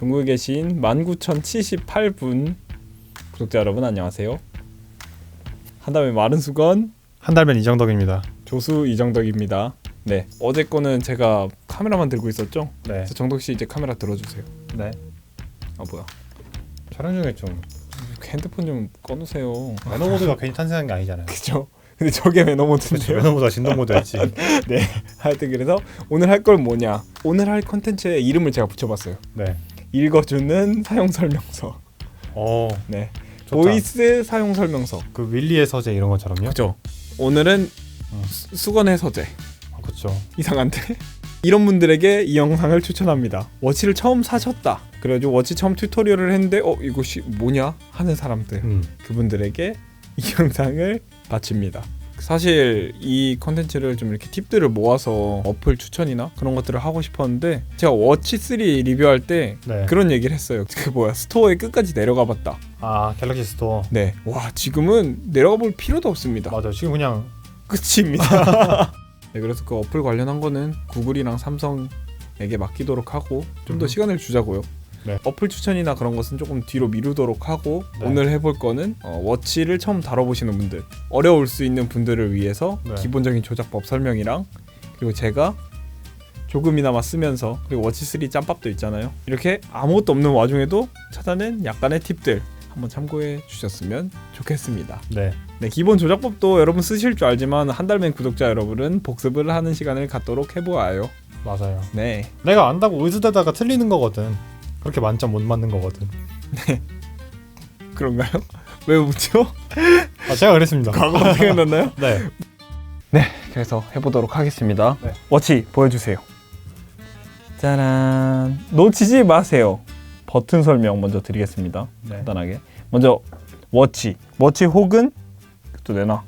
중국에 계신 19,078분 구독자 여러분 안녕하세요. 한다음에 마른 수건 한달면 이정덕입니다. 조수 이정덕입니다. 네 어제 거는 제가 카메라만 들고 있었죠. 네. 그래서 정덕 씨 이제 카메라 들어주세요. 네. 아 뭐야? 촬영 중에 좀 핸드폰 좀 꺼놓으세요. 매너모드가 괜히 탄생한 게 아니잖아요. 그죠? 근데 저게 매너. 모드인데요. 매너모드가 진동모드였지. 네. 하여튼 그래서 오늘 할 걸 뭐냐? 오늘 할 컨텐츠의 이름을 제가 붙여봤어요. 네. 읽어주는 사용 설명서. 어. 네. 좋다. 보이스 사용 설명서. 그 윌리의 서재 이런 것처럼요. 그죠? 오늘은 어. 수- 수건의 서재. 아, 그렇죠. 이상한데? 이런 분들에게 이 영상을 추천합니다. 워치를 처음 사셨다. 그래가지고 워치 처음 튜토리얼을 했는데 어 이것이 뭐냐 하는 사람들 음. 그분들에게 이 영상을 바칩니다. 사실 이 컨텐츠를 좀 이렇게 팁들을 모아서 어플 추천이나 그런 것들을 하고 싶었는데 제가 워치 3 리뷰할 때 네. 그런 얘기를 했어요. 그 뭐야 스토어에 끝까지 내려가 봤다. 아 갤럭시 스토어. 네. 와 지금은 내려가 볼 필요도 없습니다. 맞아요. 지금 그냥 끝입니다. 네, 그래서 그 어플 관련한 거는 구글이랑 삼성에게 맡기도록 하고 좀더 음. 시간을 주자고요. 네. 어플 추천이나 그런 것은 조금 뒤로 미루도록 하고 네. 오늘 해볼 거는 어, 워치를 처음 다뤄보시는 분들 어려울 수 있는 분들을 위해서 네. 기본적인 조작법 설명이랑 그리고 제가 조금이나마 쓰면서 그리고 워치 3 짬밥도 있잖아요 이렇게 아무것도 없는 와중에도 찾아낸 약간의 팁들 한번 참고해 주셨으면 좋겠습니다 네. 네, 기본 조작법도 여러분 쓰실 줄 알지만 한 달맨 구독자 여러분은 복습을 하는 시간을 갖도록 해보아요. 맞아요. 네, 내가 안다고 의수대다가 틀리는 거거든. 그렇게 만점 못 맞는 거거든. 그런가요? 왜 웃죠? 아 제가 그랬습니다. 과거가 생각났나요? 네. 그래서 해보도록 하겠습니다. 네. 워치 보여주세요. 짜란. 놓치지 마세요. 버튼 설명 먼저 드리겠습니다. 네. 간단하게. 먼저 워치, 워치 혹은 또 내놔.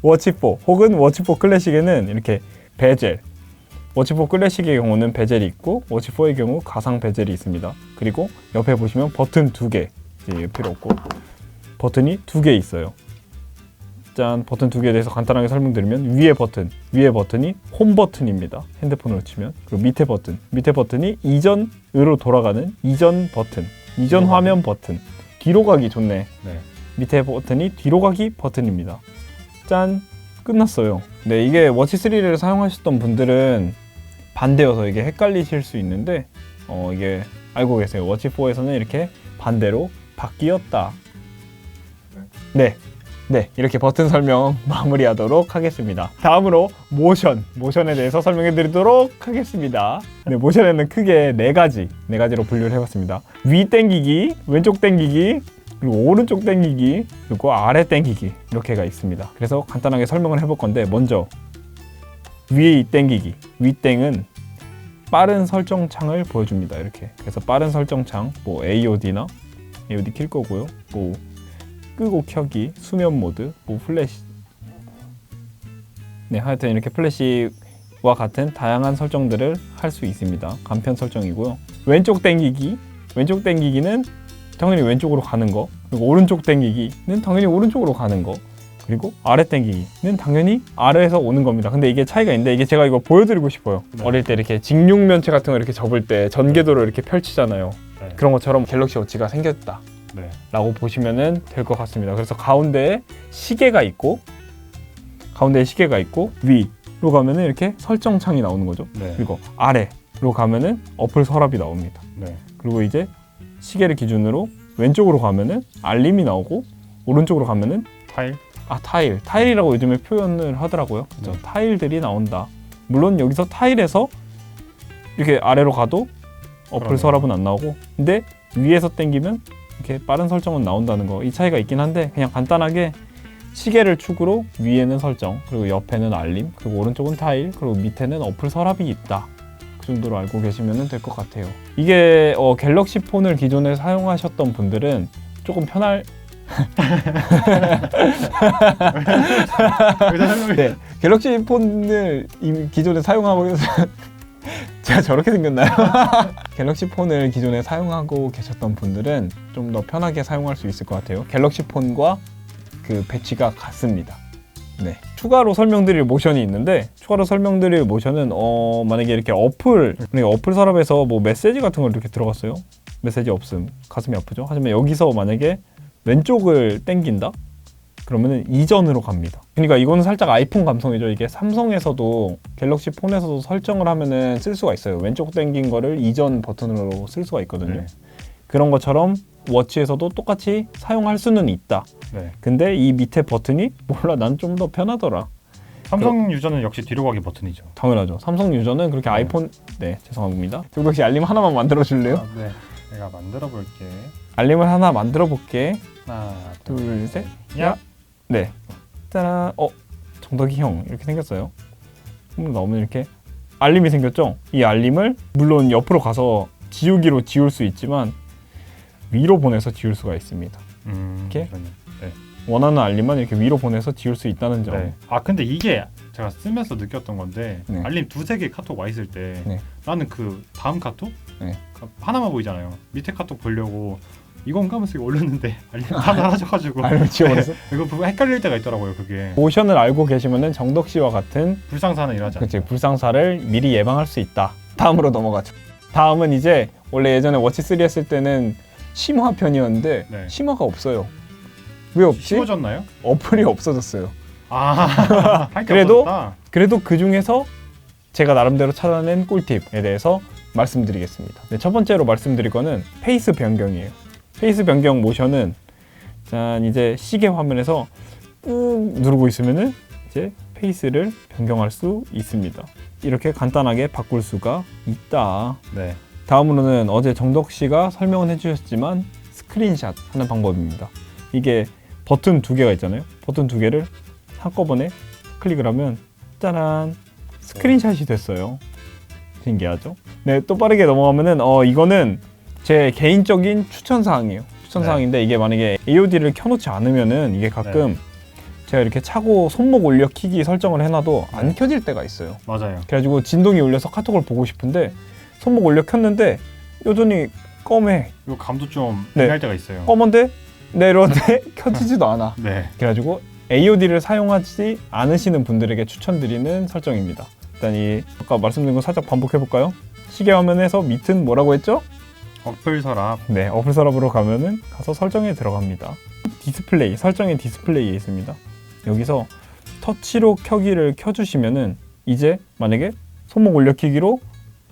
워치 4 혹은 워치 4 클래식에는 이렇게 베젤. 워치 4 클래식의 경우는 베젤이 있고 워치 4의 경우 가상 베젤이 있습니다. 그리고 옆에 보시면 버튼 두 개. 이제 필요 없고 버튼이 두 개 있어요. 짠 버튼 두 개에 대해서 간단하게 설명드리면 위에 버튼 위에 버튼이 홈 버튼입니다 핸드폰으로 치면 그리고 밑에 버튼 밑에 버튼이 이전으로 돌아가는 이전 버튼 이전 뒤로 화면 버튼 뒤로 가기 좋네 네. 밑에 버튼이 뒤로 가기 버튼입니다 짠 끝났어요 네 이게 워치 3를 사용하셨던 분들은 반대여서 이게 헷갈리실 수 있는데 어 이게 알고 계세요 워치 4에서는 이렇게 반대로 바뀌었다 네 네, 이렇게 버튼 설명 마무리하도록 하겠습니다. 다음으로 모션, 모션에 대해서 설명해 드리도록 하겠습니다. 네, 모션에는 크게 네 가지, 네 가지로 분류를 해봤습니다. 위 땡기기, 왼쪽 땡기기, 그리고 오른쪽 땡기기, 그리고 아래 땡기기 이렇게가 있습니다. 그래서 간단하게 설명을 해볼 건데 먼저 위에 이 땡기기, 위 땡은 빠른 설정 창을 보여줍니다. 이렇게 그래서 빠른 설정 창, 뭐 AOD나 AOD 킬 거고요. 뭐 끄고 켜기, 수면 모드, 뭐 플래시. 네, 하여튼 이렇게 플래시와 같은 다양한 설정들을 할 수 있습니다. 간편 설정이고요. 왼쪽 당기기, 왼쪽 당기기는 당연히 왼쪽으로 가는 거, 그리고 오른쪽 당기기는 당연히 오른쪽으로 가는 거, 그리고 아래 당기기는 당연히 아래에서 오는 겁니다. 근데 이게 차이가 있는데 이게 제가 이거 보여드리고 싶어요. 네. 어릴 때 이렇게 직육면체 같은 거 이렇게 접을 때 전개도로 이렇게 펼치잖아요. 네. 그런 것처럼 갤럭시 워치가 생겼다. 네. 라고 보시면 될 것 같습니다. 그래서 가운데에 시계가 있고 가운데에 시계가 있고 위로 가면은 이렇게 설정 창이 나오는 거죠. 네. 그리고 아래로 가면은 어플 서랍이 나옵니다. 네. 그리고 이제 시계를 기준으로 왼쪽으로 가면은 알림이 나오고 오른쪽으로 가면은 타일. 아 타일 타일이라고 요즘에 표현을 하더라고요. 그죠? 네. 타일들이 나온다. 물론 여기서 타일에서 이렇게 아래로 가도 어플 그러네요. 서랍은 안 나오고 근데 위에서 당기면 이렇게 빠른 설정은 나온다는 거 이 차이가 있긴 한데 그냥 간단하게 시계를 축으로 위에는 설정 그리고 옆에는 알림 그리고 오른쪽은 타일 그리고 밑에는 어플 서랍이 있다 그 정도로 알고 계시면 될 것 같아요 이게 어, 갤럭시 폰을 기존에 사용하셨던 분들은 조금 편할 네, 갤럭시 폰을 이미 기존에 사용하고 있- 제가 저렇게 생겼나요? 갤럭시 폰을 기존에 사용하고 계셨던 분들은 좀 더 편하게 사용할 수 있을 것 같아요. 갤럭시 폰과 그 배치가 같습니다. 네. 추가로 설명드릴 모션이 있는데 추가로 설명드릴 모션은 어 만약에 이렇게 어플 그러니까 어플 서랍에서 뭐 메시지 같은 걸 이렇게 들어갔어요. 메시지 없음 가슴이 아프죠. 하지만 여기서 만약에 왼쪽을 땡긴다 그러면은 이전으로 갑니다. 그러니까 이거는 살짝 아이폰 감성이죠. 이게 삼성에서도 갤럭시 폰에서도 설정을 하면은 쓸 수가 있어요. 왼쪽 땡긴 거를 이전 버튼으로 쓸 수가 있거든요. 네. 그런 것처럼 워치에서도 똑같이 사용할 수는 있다. 네. 근데 이 밑에 버튼이 몰라 난 좀 더 편하더라. 삼성 유저는 역시 뒤로 가기 버튼이죠. 당연하죠. 삼성 유저는 그렇게 네. 아이폰 네 죄송합니다. 정덕 씨 알림 하나만 만들어 줄래요? 아, 네. 내가 만들어 볼게. 알림을 하나 만들어 볼게. 하나, 둘, 셋. 야. 네. 짜란. 어, 정덕이 형 이렇게 생겼어요. 한번 넣으면 이렇게 알림이 생겼죠. 이 알림을 물론 옆으로 가서 지우기로 지울 수 있지만 위로 보내서 지울 수가 있습니다. 음, 이렇게? 그러네. 네. 원하는 알림만 이렇게 위로 보내서 지울 수 있다는 점. 네. 아 근데 이게 제가 쓰면서 느꼈던 건데 네. 알림 두세 개 카톡 와 있을 때 네. 나는 그 다음 카톡 네. 그 하나만 보이잖아요. 밑에 카톡 보려고 이건가 하면서 이거 올렸는데 알림 다 사라져가지고 알림 지워버려서 이거 보고 헷갈릴 때가 있더라고요. 그게 모션을 알고 계시면은 정덕 씨와 같은 불상사는 일하지. 그치 불상사를 미리 예방할 수 있다. 다음으로 넘어가죠. 다음은 이제 원래 예전에 워치 3 했을 때는 심화 편이었는데 네. 심화가 없어요. 왜 없지? 쉬워졌나요? 어플이 없어졌어요. 아, 할게 그래도? 없어졌다. 그래도 그 중에서 제가 나름대로 찾아낸 꿀팁에 대해서 말씀드리겠습니다. 네, 첫 번째로 말씀드릴 거는 페이스 변경이에요. 페이스 변경 모션은 짠 이제 시계 화면에서 꾹 누르고 있으면은 이제 페이스를 변경할 수 있습니다. 이렇게 간단하게 바꿀 수가 있다. 네. 다음으로는 어제 정덕 씨가 설명을 해주셨지만 스크린샷 하는 방법입니다. 이게 버튼 두 개가 있잖아요. 버튼 두 개를 한꺼번에 클릭을 하면 짜란 스크린샷이 됐어요. 신기하죠? 네, 또 빠르게 넘어가면은 어 이거는 제 개인적인 추천 사항이에요. 추천 네. 사항인데 이게 만약에 AOD를 켜놓지 않으면은 이게 가끔 제가 이렇게 차고 손목 올려 키기 설정을 해놔도 안 네. 켜질 때가 있어요. 맞아요. 그래가지고 진동이 울려서 카톡을 보고 싶은데 손목 올려 켰는데 여전히 검해 이거 감도 좀 네. 애매할 때가 있어요. 검은데 내려는데 켜지지도 않아 네. 그래가지고 AOD를 사용하지 않으시는 분들에게 추천드리는 설정입니다 일단 이 아까 말씀드린 거 살짝 반복해 볼까요 시계 화면에서 밑은 뭐라고 했죠? 어플 서랍. 네 어플 서랍으로 가면은 가서 설정에 들어갑니다 디스플레이 설정의 디스플레이에 있습니다 여기서 터치로 켜기를 켜주시면은 이제 만약에 손목 올려 키기로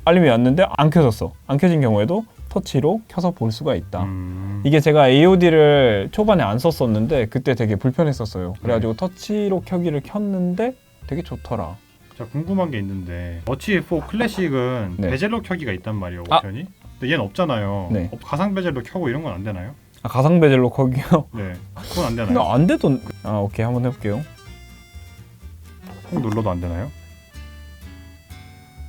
알림이 왔는데 안 켜졌어 안 켜진 경우에도 터치로 켜서 볼 수가 있다 음. 이게 제가 AOD를 초반에 안 썼었는데 그때 되게 불편했었어요 그래가지고 터치로 켜기를 켰는데 되게 좋더라 제가 궁금한 게 있는데 워치 4 클래식은 네. 베젤로 켜기가 있단 말이에요 아. 옵션이. 근데 얘는 없잖아요. 네. 어, 가상 베젤로 켜고 이런 건 안 되나요? 아, 가상 베젤로 켜기요? 네. 그건 안 근데 되나요? 안 돼도 아 오케이 한번 해볼게요 꼭 눌러도 안 되나요?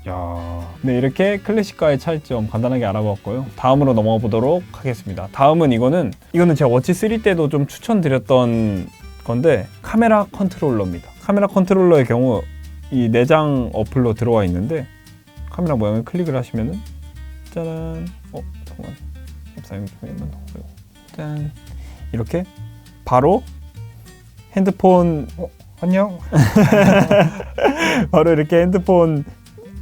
야. 네 이렇게 클래식과의 차이점 간단하게 알아봤고요. 다음으로 넘어가 보도록 하겠습니다. 다음은 이거는 이거는 제가 워치 3 때도 좀 추천드렸던 건데 카메라 컨트롤러입니다. 카메라 컨트롤러의 경우 이 내장 어플로 들어와 있는데 카메라 모양을 클릭을 하시면은 짜란 어 잠깐만. 사용 좀 해만 더 보여 짠. 이렇게 바로 핸드폰 어, 안녕. 바로 이렇게 핸드폰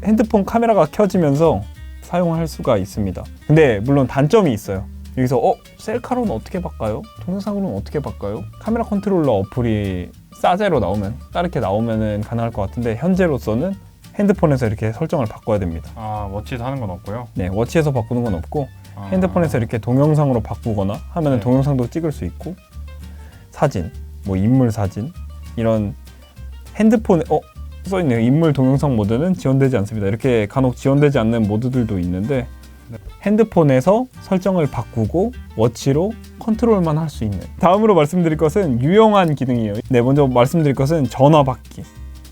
핸드폰 카메라가 켜지면서 사용할 수가 있습니다. 근데 물론 단점이 있어요. 여기서 어 셀카로는 어떻게 바꿔요? 동영상으로는 어떻게 바꿔요? 카메라 컨트롤러 어플이 싸제로 나오면 따르게 나오면은 가능할 것 같은데 현재로서는 핸드폰에서 이렇게 설정을 바꿔야 됩니다. 아 워치에서 하는 건 없고요. 네, 워치에서 바꾸는 건 없고 아. 핸드폰에서 이렇게 동영상으로 바꾸거나 하면 은 네. 동영상도 찍을 수 있고 사진, 뭐 인물 사진 이런 핸드폰에 어 써있네요. 인물 동영상 모드는 지원되지 않습니다. 이렇게 간혹 지원되지 않는 모드들도 있는데 네. 핸드폰에서 설정을 바꾸고 워치로 컨트롤만 할 수 있는 다음으로 말씀드릴 것은 유용한 기능이에요. 네, 먼저 말씀드릴 것은 전화 받기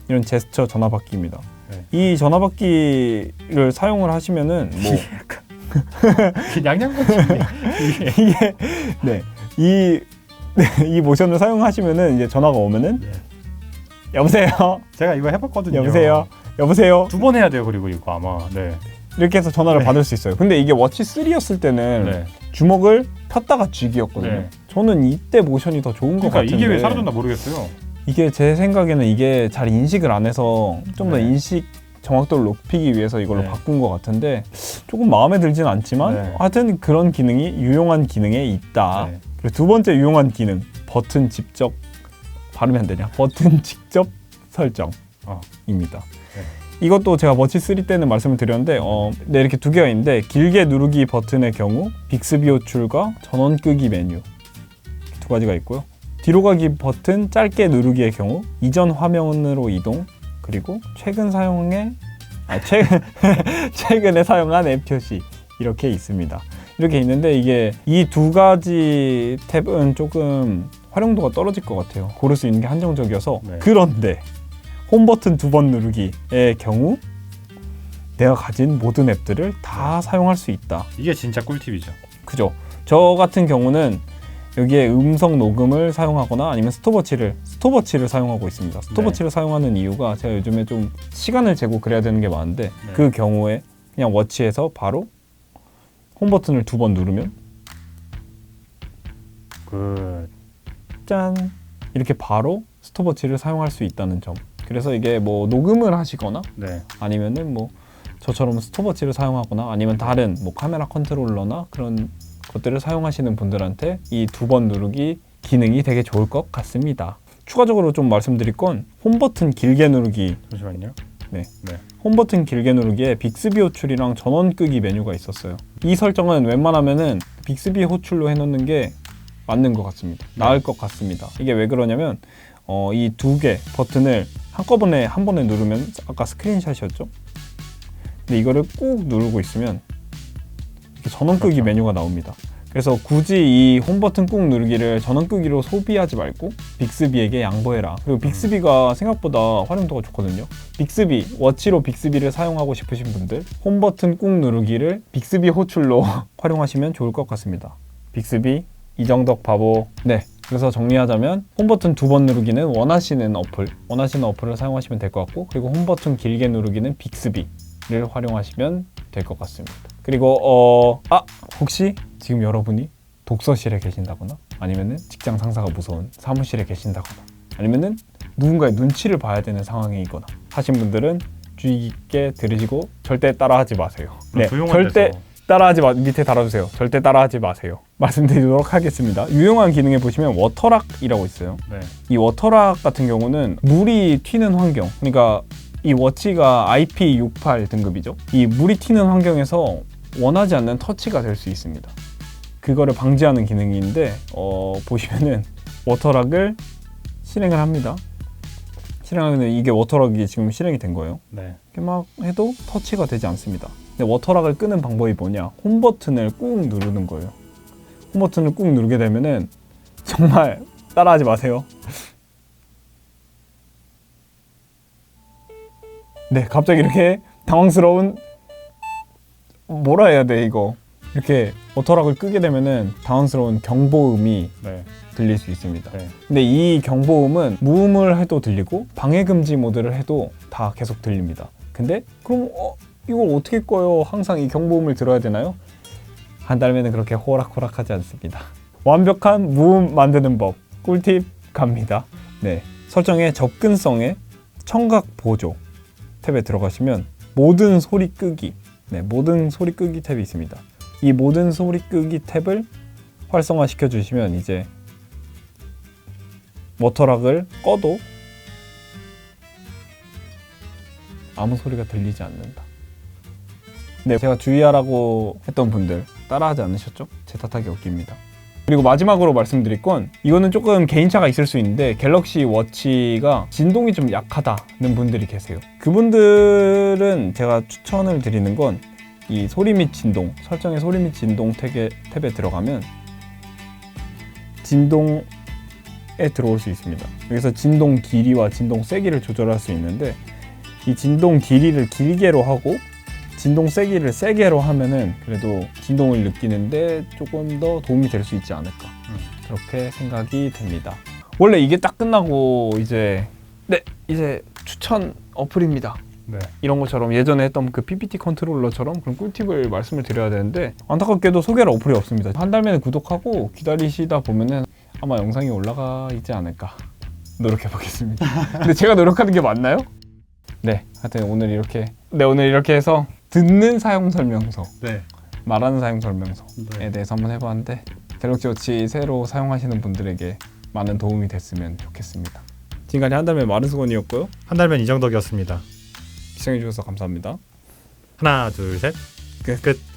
이런 제스처 전화 받기입니다. 네. 이 전화 받기를 사용을 하시면은 뭐 양양같이 이게 네이 네, 이 모션을 사용하시면은 이제 전화가 오면은 네. 여보세요 제가 이거 해봤거든요. 여보세요 여보세요 두 번 해야 돼요. 그리고 이거 아마. 네. 이렇게 해서 전화를 네. 받을 수 있어요 근데 이게 워치 3였을 때는 네. 주먹을 폈다가 쥐기였거든요 네. 저는 이때 모션이 더 좋은 것 그러니까 같은데 이게 왜 사라졌나 모르겠어요. 이게 제 생각에는 이게 잘 인식을 안 해서 좀 더 네. 인식 정확도를 높이기 위해서 이걸로 네. 바꾼 것 같은데 조금 마음에 들진 않지만 네. 하여튼 그런 기능이 유용한 기능에 있다. 네. 그리고 두 번째 유용한 기능 버튼 직접 발음이 안 되냐? 버튼 직접 설정입니다. 어. 이것도 제가 머치 3 때는 말씀을 드렸는데 어, 네, 이렇게 두 개가 있는데 길게 누르기 버튼의 경우 빅스비 호출과 전원 끄기 메뉴 두 가지가 있고요. 뒤로 가기 버튼 짧게 누르기의 경우 이전 화면으로 이동 그리고 최근 사용에 아, 최근 최근에 사용한 앱 표시 이렇게 있습니다. 이렇게 있는데 이게 이 두 가지 탭은 조금 활용도가 떨어질 것 같아요. 고를 수 있는 게 한정적이어서 네. 그런데 홈 버튼 두 번 누르기의 경우 내가 가진 모든 앱들을 다 사용할 수 있다. 이게 진짜 꿀팁이죠. 그죠? 저 같은 경우는 여기에 음성 녹음을 사용하거나 아니면 스톱워치를 스톱워치를 사용하고 있습니다. 스톱워치를 사용하는 이유가 제가 요즘에 좀 시간을 재고 그래야 되는 게 많은데 네. 그 경우에 그냥 워치에서 바로 홈 버튼을 두 번 누르면 그 짠 이렇게 바로 스톱워치를 사용할 수 있다는 점. 그래서 이게 뭐 녹음을 하시거나 네. 아니면은 뭐 저처럼 스톱워치를 사용하거나 아니면 다른 뭐 카메라 컨트롤러나 그런 것들을 사용하시는 분들한테 이 두 번 누르기 기능이 되게 좋을 것 같습니다. 추가적으로 좀 말씀드릴 건 홈 버튼 길게 누르기, 잠시만요. 네. 네. 홈 버튼 길게 누르기에 빅스비 호출이랑 전원 끄기 메뉴가 있었어요. 이 설정은 웬만하면은 빅스비 호출로 해놓는 게 맞는 것 같습니다. 나을 것 같습니다. 이게 왜 그러냐면 어, 이 두 개 버튼을 한꺼번에 한 번에 누르면 아까 스크린샷이었죠. 근데 이거를 꾹 누르고 있으면 이렇게 전원 끄기 그렇죠. 메뉴가 나옵니다. 그래서 굳이 이 홈 버튼 꾹 누르기를 전원 끄기로 소비하지 말고 빅스비에게 양보해라. 그리고 빅스비가 생각보다 활용도가 좋거든요. 빅스비, 워치로 빅스비를 사용하고 싶으신 분들 홈 버튼 꾹 누르기를 빅스비 호출로 활용하시면 좋을 것 같습니다. 빅스비 이정덕 바보. 네. 그래서 정리하자면 홈 버튼 두 번 누르기는 원하시는 어플, 원하시는 어플을 사용하시면 될 것 같고 그리고 홈 버튼 길게 누르기는 빅스비를 활용하시면 될 것 같습니다. 그리고 어, 아 혹시 지금 여러분이 독서실에 계신다거나 아니면은 직장 상사가 무서운 사무실에 계신다거나 아니면은 누군가의 눈치를 봐야 되는 상황이거나 하신 분들은 주의 깊게 들으시고 절대 따라하지 마세요. 네, 절대 데서. 따라하지 마 밑에 달아주세요. 절대 따라하지 마세요. 말씀드리도록 하겠습니다. 유용한 기능에 보시면 워터락이라고 있어요. 네. 이 워터락 같은 경우는 물이 튀는 환경, 그러니까 이 워치가 IP68 등급이죠. 이 물이 튀는 환경에서 원하지 않는 터치가 될 수 있습니다. 그거를 방지하는 기능인데 어, 보시면은 워터락을 실행을 합니다. 실행하면 이게 워터락이 지금 실행이 된 거예요. 네. 이렇게 막 해도 터치가 되지 않습니다. 근데 워터락을 끄는 방법이 뭐냐? 홈 버튼을 꾹 누르는 거예요. 홈 버튼을 꾹 누르게 되면은 정말 따라하지 마세요. 네, 갑자기 이렇게 당황스러운 뭐라 해야 돼 이거 이렇게 워터락을 끄게 되면은 당황스러운 경보음이 네. 들릴 수 있습니다. 네. 근데 이 경보음은 무음을 해도 들리고 방해 금지 모드를 해도 다 계속 들립니다. 근데 그럼 어, 이걸 어떻게 꺼요? 항상 이 경보음을 들어야 되나요? 한 달면은 그렇게 호락호락하지 않습니다. 완벽한 무음 만드는 법 꿀팁 갑니다. 네 설정에 접근성에 청각 보조 탭에 들어가시면 모든 소리 끄기 네 모든 소리 끄기 탭이 있습니다. 이 모든 소리 끄기 탭을 활성화 시켜 주시면 이제 워터락을 꺼도 아무 소리가 들리지 않는다. 네, 제가 주의하라고 했던 분들 따라하지 않으셨죠? 제 탓하기 없깁니다. 그리고 마지막으로 말씀드릴 건 이거는 조금 개인차가 있을 수 있는데 갤럭시 워치가 진동이 좀 약하다는 분들이 계세요. 그분들은 제가 추천을 드리는 건 이 소리 및 진동 설정의 소리 및 진동 탭에, 탭에 들어가면 진동 에 들어올 수 있습니다. 여기서 진동 길이와 진동 세기를 조절할 수 있는데 이 진동 길이를 길게로 하고 진동 세기를 세게로 하면은 그래도 진동을 느끼는데 조금 더 도움이 될 수 있지 않을까 음. 그렇게 생각이 됩니다. 원래 이게 딱 끝나고 이제 네 이제 추천 어플입니다. 네. 이런 것처럼 예전에 했던 그 PPT 컨트롤러처럼 그런 꿀팁을 말씀을 드려야 되는데 안타깝게도 소개할 어플이 없습니다. 한 달 만에 구독하고 기다리시다 보면은 아마 영상이 올라가 있지 않을까 노력해 보겠습니다. 근데 제가 노력하는 게 맞나요? 네, 하여튼 오늘 이렇게 네 오늘 이렇게 해서 듣는 사용 설명서, 네. 말하는 사용 설명서에 네. 대해서 한번 해봤는데 갤럭시 워치 새로 사용하시는 분들에게 많은 도움이 됐으면 좋겠습니다. 지금까지 한달의 마른 수건이었고요. 한 달면 이정덕이었습니다. 시청해주셔서 감사합니다. 하나, 둘, 셋. 끝. 끝.